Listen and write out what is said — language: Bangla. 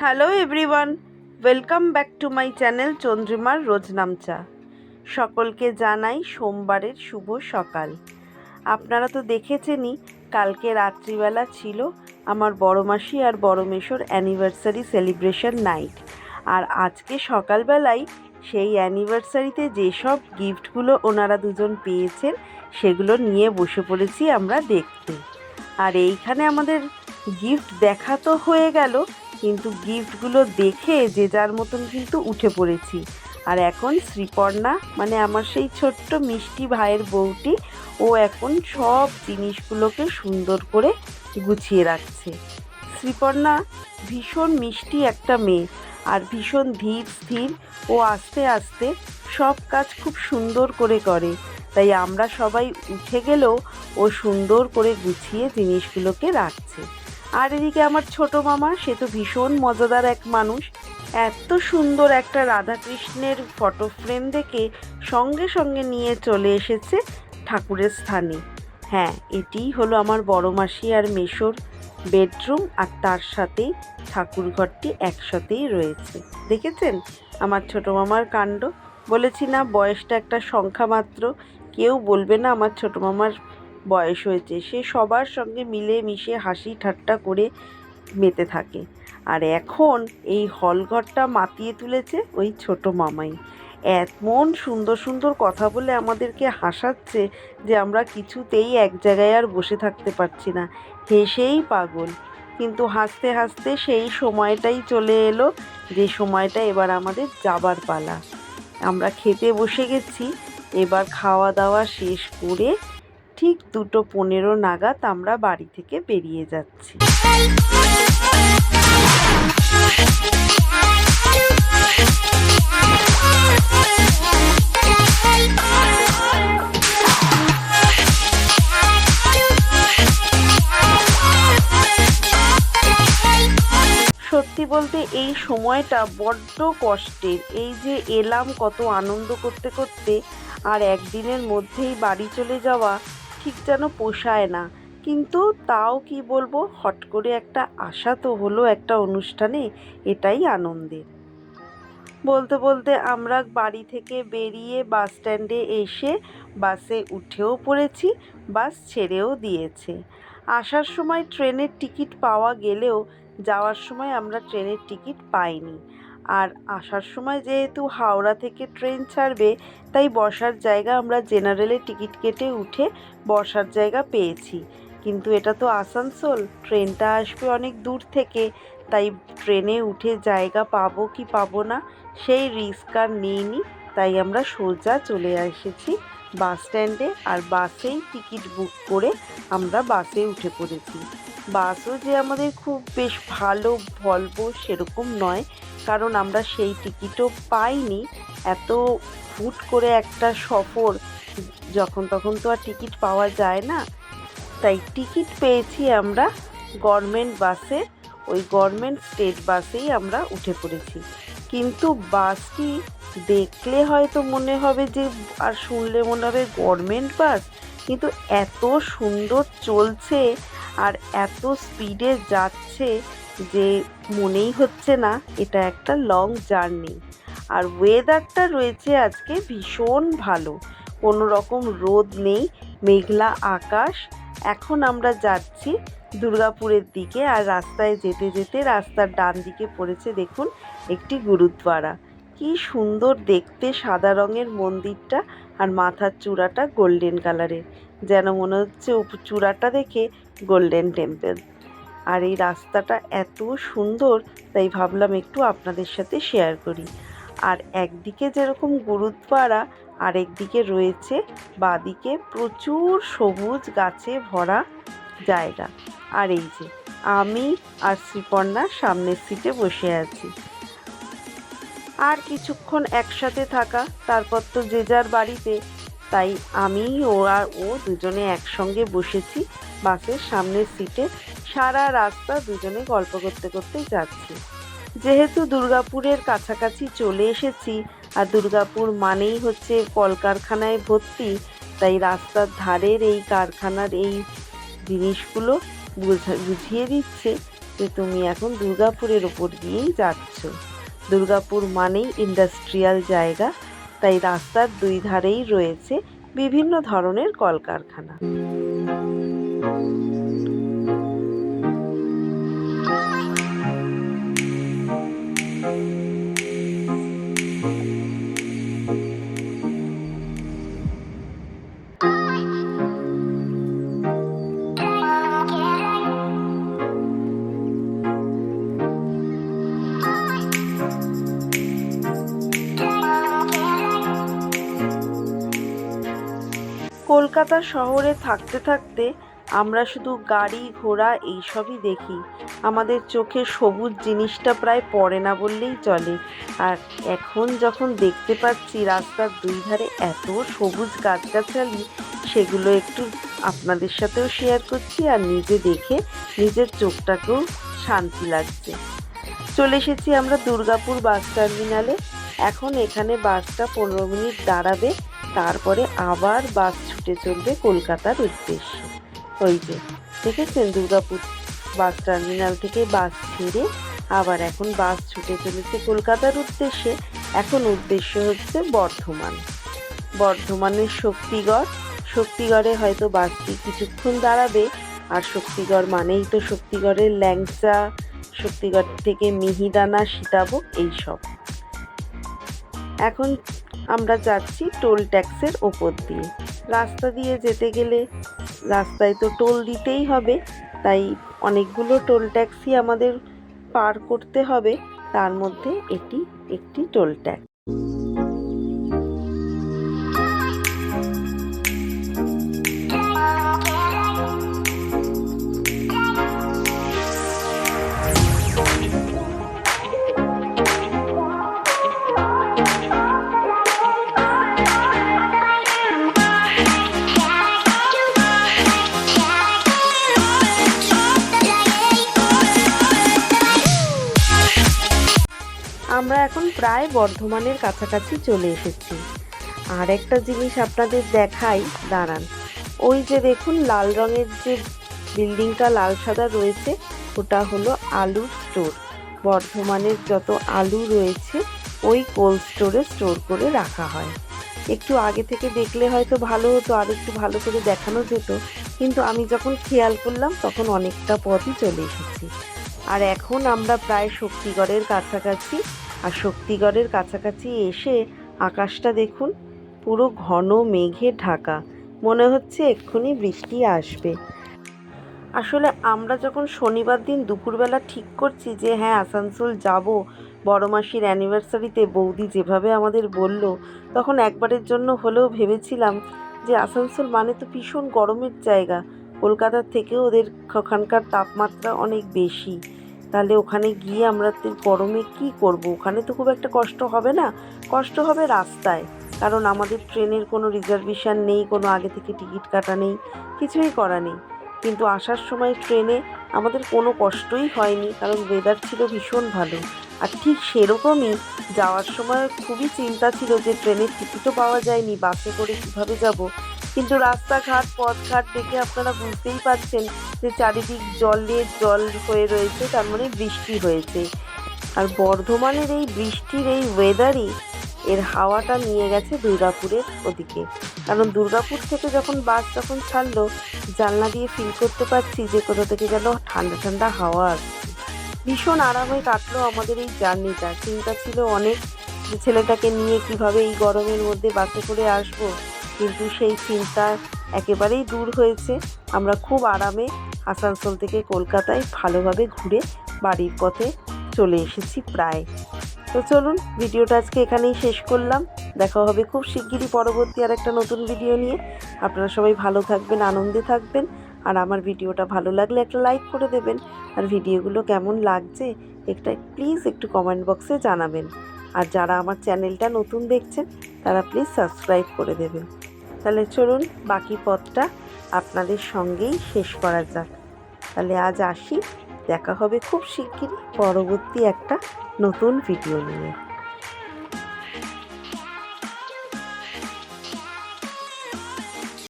Hello everyone welcome back to my channel চন্দ্রিমার রোজনামচা সকলকে জানাই সোমবারের শুভ সকাল। আপনারা তো দেখেছেনই, কালকে রাত্রিবেলা ছিল আমার বড় মাসি আর বড় মেশোর অ্যানিভার্সারি সেলিব্রেশন নাইট আর আজকে সকালবেলায় সেই অ্যানিভার্সারিতে যেসব গিফটগুলো ওনারা দুজন পেয়েছেন, সেগুলো নিয়ে বসে পড়েছি আমরা দেখতে। আর এইখানে আমাদের গিফট দেখা তো হয়ে গেল কিন্তু গিফটগুলো দেখে যে যার মতন কিন্তু উঠে পড়েছি। আর এখন শ্রীপর্ণা মানে আমার সেই ছোট্ট মিষ্টি ভাইয়ের বউটি, ও এখন সব জিনিসগুলোকে সুন্দর করে গুছিয়ে রাখছে। শ্রীপর্ণা, ভীষণ মিষ্টি একটা মেয়ে আর ভীষণ ধীর, স্থির ও আস্তে আস্তে সব কাজ খুব সুন্দর করে করে। তাই আমরা সবাই উঠে গেলেও ও সুন্দর করে গুছিয়ে জিনিসগুলোকে রাখছে। আর এদিকে আমার ছোট মামা, সে তো ভীষণ মজাদার এক মানুষ। এত সুন্দর একটা রাধাকৃষ্ণের ফটো ফ্রেম দেখে সঙ্গে সঙ্গে নিয়ে চলে এসেছে ঠাকুরের স্থানে। হ্যাঁ এটিই হলো আমার বড় মাসি আর মেশোর বেডরুম আর তার সাথেই ঠাকুর ঘরটি একসাথেই রয়েছে। দেখেছেন? আমার ছোট মামার কাণ্ড। বলেছি না, বয়সটা একটা সংখ্যা মাত্র। কেউ বলবে না আমার ছোট মামার বয়স হয়েছে, সে সবার সঙ্গে মিলে মিশে হাসি ঠাট্টা করে মেতে থাকে। আর এখন এই হলঘরটা মাতিয়ে তুলেছে ওই ছোট মামাই। এমন সুন্দর সুন্দর কথা বলে আমাদেরকে হাসাচ্ছে যে আমরা কিছুতেই এক জায়গায় আর বসে থাকতে পারছি না। হেসেই পাগল। কিন্তু হাসতে হাসতে সেই সময়টাই চলে এলো, যে সময়টা এবার আমাদের যাবার পালা। আমরা খেতে বসে গেছি, এবার খাওয়া দাওয়া শেষ করে ঠিক দুটো পনেরো নাগাদ আমরা বাড়ি থেকে বেরিয়ে যাচ্ছি। সত্যি বলতে এই সময়টা বড্ড কষ্টের। এই যে এলাম কত আনন্দ করতে করতে, আর একদিনের মধ্যেই বাড়ি চলে যাওয়া ঠিক যেন পোষায় না। কিন্তু তাও কি বলব, হট করে একটা আশা তো হলো একটা অনুষ্ঠানে, এটাই আনন্দের। বলতে বলতে আমরা বাড়ি থেকে বেরিয়ে বাস স্ট্যান্ডে এসে বাসে উঠেও পড়েছি, বাস ছেড়েও দিয়েছে। আসার সময় ট্রেনের টিকিট পাওয়া গেলেও, যাওয়ার সময় আমরা ট্রেনের টিকিট পাইনি। আর আসার সময় যেহেতু হাওড়া থেকে ট্রেন ছাড়বে, তাই বসার জায়গা আমরা জেনারেলে টিকিট কেটে উঠে বসার জায়গা পেয়েছি। কিন্তু এটা তো আসানসোল, ট্রেনটা আসবে অনেক দূর থেকে, তাই ট্রেনে উঠে জায়গা পাবো কি পাবো না, সেই রিস্ক আর নিইনি, তাই আমরা সোজা চলে এসেছি বাস স্ট্যান্ডে, আর বাসেই টিকিট বুক করে আমরা বাসে উঠে পড়েছি। বাসও যে আমাদের খুব বেশ ভালো ভলভো সেরকম নয়, কারণ আমরা সেই টিকিটও পাইনি। এত হুট করে একটা সফর, যখন তখন তো আর টিকিট পাওয়া যায় না। তাই টিকিট পেয়েছি আমরা গভর্নমেন্ট বাসে ওই গভর্নমেন্ট স্টেট বাসেই আমরা উঠে পড়েছি। কিন্তু বাসটি দেখলে হয়তো মনে হবে যে, আর শুনলে মনে হবে গভর্নমেন্ট বাস কিন্তু এত সুন্দর চলছে। আর এত স্পিডে যাচ্ছে যে মনেই হচ্ছে না, এটা একটা লং জার্নি আর ওয়েদারটা রয়েছে আজকে ভীষণ ভালো। কোনো রকম রোদ নেই, মেঘলা আকাশ। এখন আমরা যাচ্ছি দুর্গাপুরের দিকে আর রাস্তায় যেতে যেতে রাস্তার ডান দিকে পড়েছে দেখুন একটি গুরুদ্বারা। কি সুন্দর দেখতে সাদা রঙের মন্দিরটা আর মাথার চূড়াটা গোল্ডেন কালারের যেন মনে হচ্ছে চূড়াটা দেখে গোল্ডেন টেম্পল আর এই রাস্তাটা এত সুন্দর, তাই ভাবলাম একটু আপনাদের সাথে শেয়ার করি। আর একদিকে যেরকম গুরুদ্বারা আরেকদিকে রয়েছে বাদিকে প্রচুর সবুজ গাছে ভরা জায়গা। আর এই যে, আমি আর শ্রীপর্ণা সামনের সিটে বসে আছি। আর কিছুক্ষণ একসাথে থাকা, তারপর তো যে যার বাড়িতে তাই আমি ও আর ও দুজনে একসঙ্গে বসেছি, বাসের সামনের সিটে সারা রাস্তা দুজনে গল্প করতে করতে যাচ্ছি। যেহেতু দুর্গাপুরের কাছাকাছি চলে এসেছি, আর দুর্গাপুর মানেই হচ্ছে কলকারখানায় ভর্তি, তাই রাস্তার ধারের এই কারখানার এই জিনিসগুলো বুঝিয়ে দিচ্ছে যে তুমি এখন দুর্গাপুরের ওপর দিয়েই যাচ্ছ। দুর্গাপুর মানেই ইন্ডাস্ট্রিয়াল জায়গা তাই রাস্তার দুই ধারেই রয়েছে বিভিন্ন ধরনের কলকারখানা। কলকাতা শহরে থাকতে থাকতে আমরা শুধু গাড়ি, ঘোড়া এইসবই দেখি। আমাদের চোখে সবুজ জিনিসটা প্রায় পড়ে না বললেই চলে। আর এখন যখন দেখতে পাচ্ছি রাস্তার দুই ধারে এত সবুজ গাছগাছালি, সেগুলো একটু আপনাদের সাথেও শেয়ার করছি আর নিজে দেখে নিজের চোখটাকেও শান্তি লাগছে। চলে এসেছি আমরা দুর্গাপুর বাস টার্মিনালে। এখন এখানে বাসটা পনেরো মিনিট দাঁড়াবে, তারপরে আবার বাস ছুটে চলবে কলকাতার উদ্দেশ্যে। ওই যে দেখেছেন দুর্গাপুর বাস টার্মিনাল থেকে বাস ছেড়ে আবার এখন বাস ছুটে চলেছে কলকাতার উদ্দেশ্যে। এখন উদ্দেশ্য হচ্ছে বর্ধমান। বর্ধমানের শক্তিগড়। শক্তিগড়ে হয়তো বাসটি কিছুক্ষণ দাঁড়াবে। আর শক্তিগড় মানেই তো শক্তিগড়ের ল্যাংচা, শক্তিগড় থেকে মিহিদানা, সীতাভোগ, এইসব। এখন আমরা যাচ্ছি টোল ট্যাক্সের ওপর দিয়ে। রাস্তা দিয়ে যেতে গেলে রাস্তায় তো টোল দিতেই হবে, তাই অনেকগুলো টোল ট্যাক্সি আমাদের পার করতে হবে, তার মধ্যে এটি একটি টোল ট্যাক্স। প্রায় বর্ধমানের কাছাকাছি চলে এসেছি। আর একটা জিনিস আপনাদের দেখাই, দাঁড়ান। ওই যে দেখুন, লাল রঙের যে বিল্ডিংটা লাল সাদা রয়েছে, ওটা হলো আলুর স্টোর। বর্ধমানের যত আলু রয়েছে, ওই কোল্ড স্টোরে স্টোর করে রাখা হয়। একটু আগে থেকে দেখলে হয়তো ভালো হতো, আর একটু ভালো করে দেখানো যেত, কিন্তু আমি যখন খেয়াল করলাম, তখন অনেকটা পথই চলে এসেছি। আর এখন আমরা প্রায় শক্তিগড়ের কাছাকাছি আর শক্তিগড়ের কাছাকাছি এসে আকাশটা দেখুন, পুরো ঘন মেঘে ঢাকা। মনে হচ্ছে এক্ষুনি বৃষ্টি আসবে। আসলে আমরা যখন শনিবার দিন দুপুরবেলা ঠিক করছি যে হ্যাঁ আসানসোল যাব, বড় মাসির অ্যানিভার্সারিতে বৌদি যেভাবে আমাদের বলল, তখন একবারের জন্য হলেও ভেবেছিলাম যে, আসানসোল মানে তো ভীষণ গরমের জায়গা। কলকাতার থেকেও ওদের ওখানকার তাপমাত্রা অনেক বেশি। তাহলে ওখানে গিয়ে আমরা গরমে কী করব? ওখানে তো খুব একটা কষ্ট হবে না। কষ্ট হবে রাস্তায়। কারণ আমাদের ট্রেনের কোনো রিজার্ভেশন নেই, কোনো আগে থেকে টিকিট কাটা নেই, কিছুই করা নেই। কিন্তু আসার সময় ট্রেনে আমাদের কোনো কষ্টই হয়নি, কারণ ওয়েদার ছিল ভীষণ ভালো। আর ঠিক সেরকমই যাওয়ার সময় খুবই চিন্তা ছিল যে ট্রেনের টিকিটও পাওয়া যায়নি, বাসে করে কীভাবে যাব? কিন্তু রাস্তাঘাট, পথঘাট দেখে আপনারা বুঝতেই পারছেন যে চারিদিক জলে জল হয়ে রয়েছে, তার মানে বৃষ্টি হয়েছে। আর বর্ধমানের এই বৃষ্টির এই ওয়েদারই এর হাওয়াটা নিয়ে গেছে দুর্গাপুরের ওদিকে। কারণ দুর্গাপুর থেকে যখন বাস যখন ছাড়লো, জানলা দিয়ে ফিল করতে পারছি যে কোথা থেকে যেন ঠান্ডা ঠান্ডা হাওয়া আসছে। ভীষণ আরামে কাটলো আমাদের এই জার্নিটা। চিন্তা ছিল অনেক ছেলেটাকে নিয়ে কীভাবে এই গরমের মধ্যে বাসে করে আসব। কিন্তু সেই চিন্তা একেবারেই দূর হয়েছে। আমরা খুব আরামে আসানসোল থেকে কলকাতায় ভালোভাবে ঘুরে বাড়ির পথে চলে এসেছি প্রায়। তো চলুন, ভিডিওটা আজকে এখানেই শেষ করলাম। দেখা হবে খুব শিগগিরই পরবর্তী আর একটা নতুন ভিডিও নিয়ে। আপনারা সবাই ভালো থাকবেন, আনন্দে থাকবেন। আর আমার ভিডিওটা ভালো লাগলে একটা লাইক করে দেবেন। আর ভিডিওগুলো কেমন লাগছে একটা প্লিজ একটু কমেন্ট বক্সে জানাবেন। আর যারা আমার চ্যানেলটা নতুন দেখছেন, তারা প্লিজ সাবস্ক্রাইব করে দেবেন। তাহলে চলুন বাকি পথটা আপনাদের সঙ্গেই শেষ করা যাক। তাহলে আজ আসি, দেখা হবে খুব শিগগিরই পরবর্তী একটা নতুন ভিডিও নিয়ে।